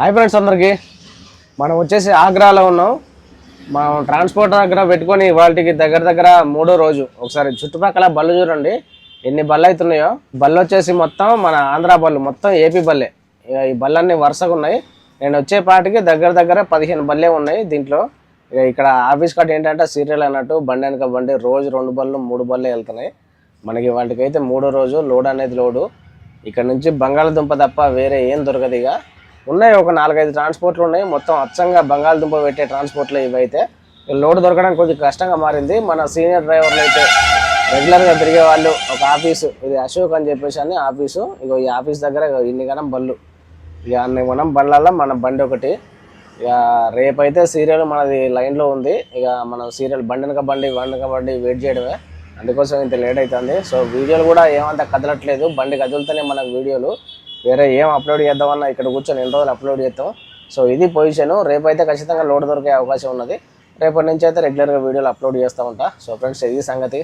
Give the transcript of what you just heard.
Hi friends అందరికీ. మనం వచ్చేసి ఆగ్రాలో ఉన్నాం. మనం ట్రాన్స్పోర్ట్ దగ్గర పెట్టుకొని వాళ్ళకి దగ్గర దగ్గర మూడో రోజు. ఒకసారి చుట్టుపక్కల బళ్ళు చూడండి. ఎన్ని బళ్ళు అవుతున్నాయో బళ్ళు వచ్చేసి మొత్తం మన ఆంధ్ర బళ్ళు మొత్తం ఏపీ బల్లే ఇక ఈ బళ్ళన్నీ వరుసగా ఉన్నాయి. నేను వచ్చే పాటికి దగ్గర దగ్గర పదిహేను బల్లే ఉన్నాయి దీంట్లో. ఇక ఇక్కడ ఆఫీస్ కార్డ్ ఏంటంటే సీరియల్ అన్నట్టు బండి వెనక బండి రోజు రెండు బళ్ళు మూడు బళ్ళే వెళ్తున్నాయి. మనకి వాటికైతే మూడో రోజు లోడ్ అనేది లోడు. ఇక్కడ నుంచి బంగాళదుంప తప్ప వేరే ఏం దొరకదు ఇక. ఉన్నాయి ఒక నాలుగైదు ట్రాన్స్పోర్ట్లు ఉన్నాయి. మొత్తం అచ్చంగా బంగాళదుంప పెట్టే ట్రాన్స్పోర్ట్లు ఇవైతే. లోడ్ దొరకడం కొంచెం కష్టంగా మారింది. మన సీనియర్ డ్రైవర్లు అయితే రెగ్యులర్గా తిరిగే వాళ్ళు ఒక ఆఫీసు ఇది అశోక్ అని చెప్పేసి అని ఆఫీసు. ఇక ఈ ఆఫీస్ దగ్గర ఇన్ని గనం బళ్ళు. ఇక అన్ని మనం బళ్ళల్లో మన బండి ఒకటి. ఇక రేపైతే సీరియల్ మనది లైన్లో ఉంది. ఇక మనం సీరియల్ బండినక బండి బండినక బండి వెయిట్ చేయడమే. అందుకోసం ఇంత లేట్ అవుతుంది సో వీడియోలు కూడా ఏమంత కదలట్లేదు. బండి కదులుతూనే మనకు వీడియోలు. వేరే ఏం అప్లోడ్ చేద్దామన్నా ఇక్కడ కూర్చొని ఎన్ని రోజులు అప్లోడ్ చేస్తాం సో ఇది పొజిషన్ రేపైతే ఖచ్చితంగా లోడ్ దొరికే అవకాశం ఉన్నది. రేపటి నుంచి అయితే రెగ్యులర్గా వీడియోలు అప్లోడ్ చేస్తూ ఉంటా. సో ఫ్రెండ్స్ ఇది సంగతి.